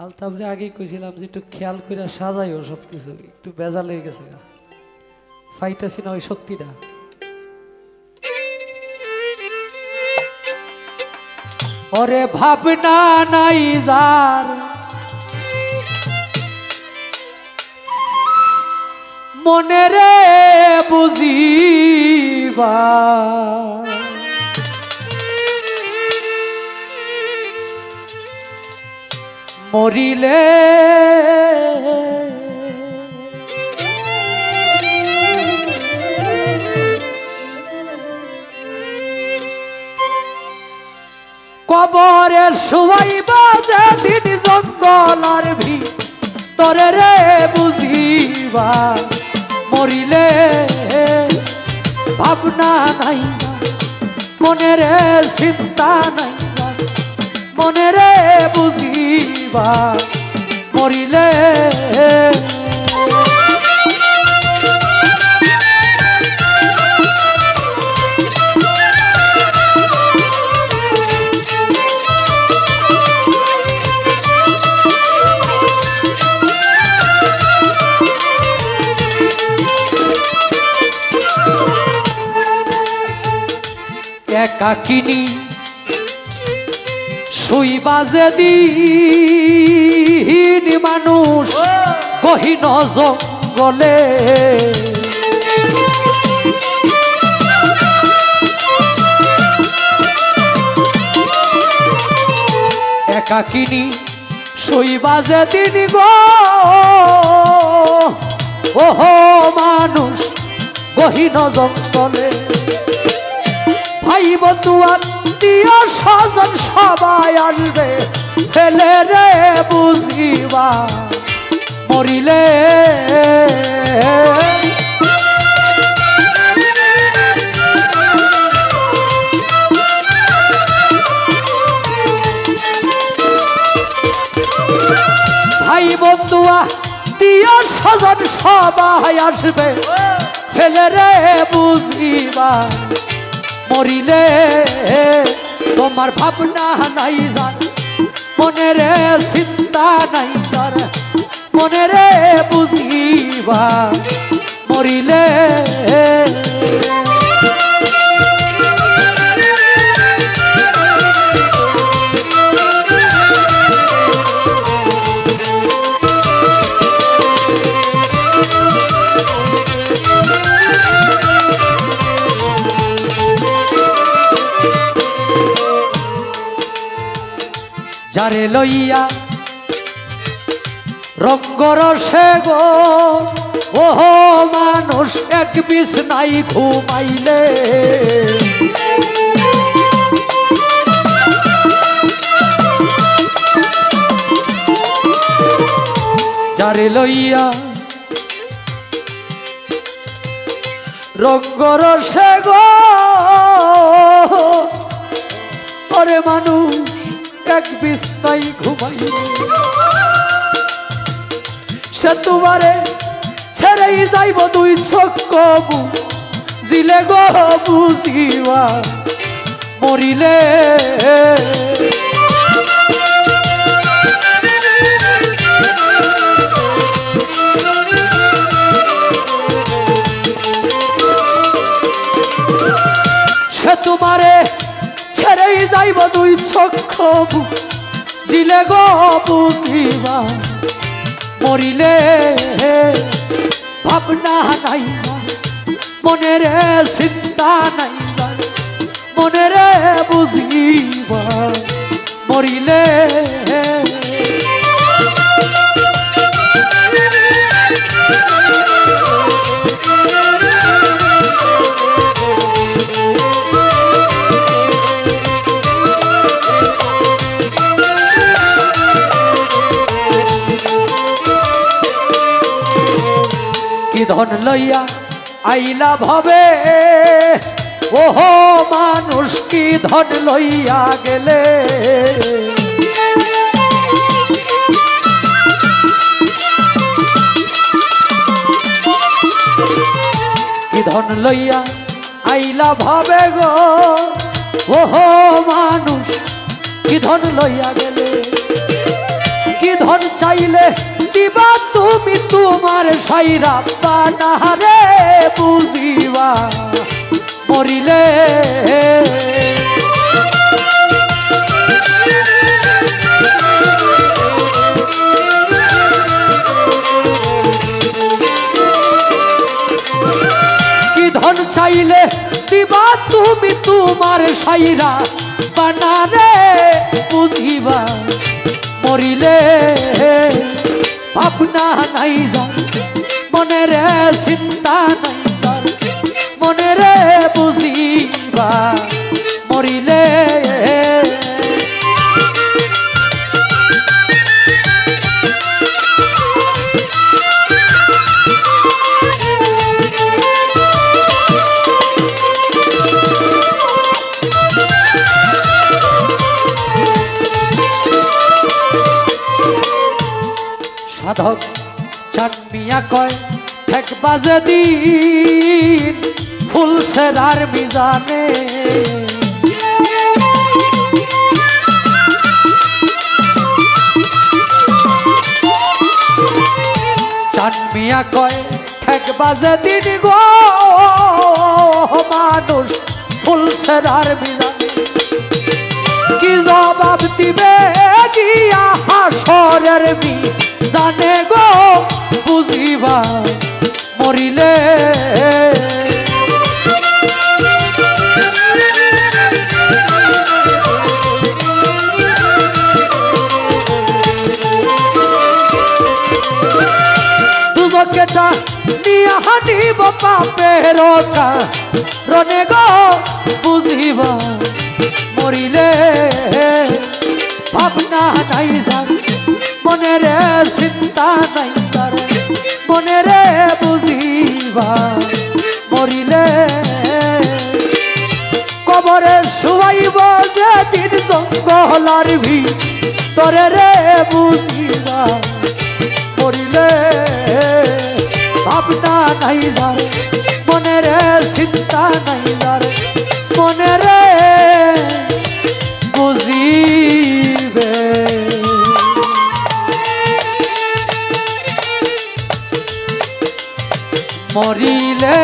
আলতাবরে আগে কইছিলাম যে একটু খেয়াল করে সাজাইও সব কিছু একটু বেজা লেগে গেছে গা। ফাইতেছি না ওই শক্তিটা। ওরে ভাবনা নাই যার। মনে রে বুঝিবা মরিলে। কবরে শুয়াইবা যেদিন জঙ্গল আর ভি তরে রে বুঝিবা, মরিলে। ভাবনা নাই মনে রে চিন্তা নাই মনে রে বুঝিবা মরিলে। একাকিনী যেদিন। মানুষ গহীন জঙ্গলে একাকিনী শুইবা যেদিন গো। ওহো, মানুষ গহীন জঙ্গলে ভাই বন্ধু আত্মীয় স্বজন সবাই আসবে, ফেলে রে বুঝিবা। মরিলে ভাই বন্ধু আত্মীয় স্বজন, সবাই আসবে। ফেলে রে বুঝিবা, মরিলে। তোমার ভাবনা নাই জান, মনে রে চিন্তা নাই তার। মনে রে বুঝিবা মরিলে যারে লইয়া রঙ্গরসে গো। ওহো, মানুষ, এক বিষ নাই ঘুমাইলে। যারে লইয়া রঙ্গরসে গো। ওরে মানুষ, এক বিস্তাই ঘুমাই সে তোমারে ছেড়েই যাইব দুই চক্ক জিলে গো বুঝিবা মরিলে। তোমারে ছেড়েই যাইব দুই চক্ষ জিলে গো বুঝিবা মরিলে ভাবনা নাই মনের মনে চিন্তা নাই মনের মনে বুঝিবা। মরিলে কি ধন লইয়া আইলা ভবে। ওহো, মানুষ কি ধন লইয়া গেলে? কি ধন লইয়া আইলা ভবে গো? ওহো, মানুষ কি ধন লইয়া গেলে? কি ধন চাইলে দিবা তোমার সাইরা বানারে বুঝিবা, মরিলে কি ধন চাইলে দিবা তুমি তোমার সাইরা বানারে বুঝিবা, মরিলে ভাবনা নাই যার মনে চিন্তা নাই যার মনে রে বুঝিবা মরিলে সাধক চানমিয়া কয় ঠেক বাজে দিন ফুল সেরার মিজানে। চানমিয়া কয় ঠেক বাজে দিন গো মানুষ ফুল সেরার মিজানে। কি জবাব দিবে গিয়া হাসরের মি জানে গো, বুঝিবা, মরিলে। দুজকেটা নিয়া হানিব পাপের রনে গো, বুঝিবা, মরিলে। ভাবনা নাই যার মনে রে চিন্তা নাই তার। মনে রে বুঝিবা মরিলে। কবরে শুয়াইব যে দিন জঙ্গলার ভি তরে রে বুঝিবা মরিলে। ভাবনা নাই যার মনে রে চিন্তা নাই মরিলে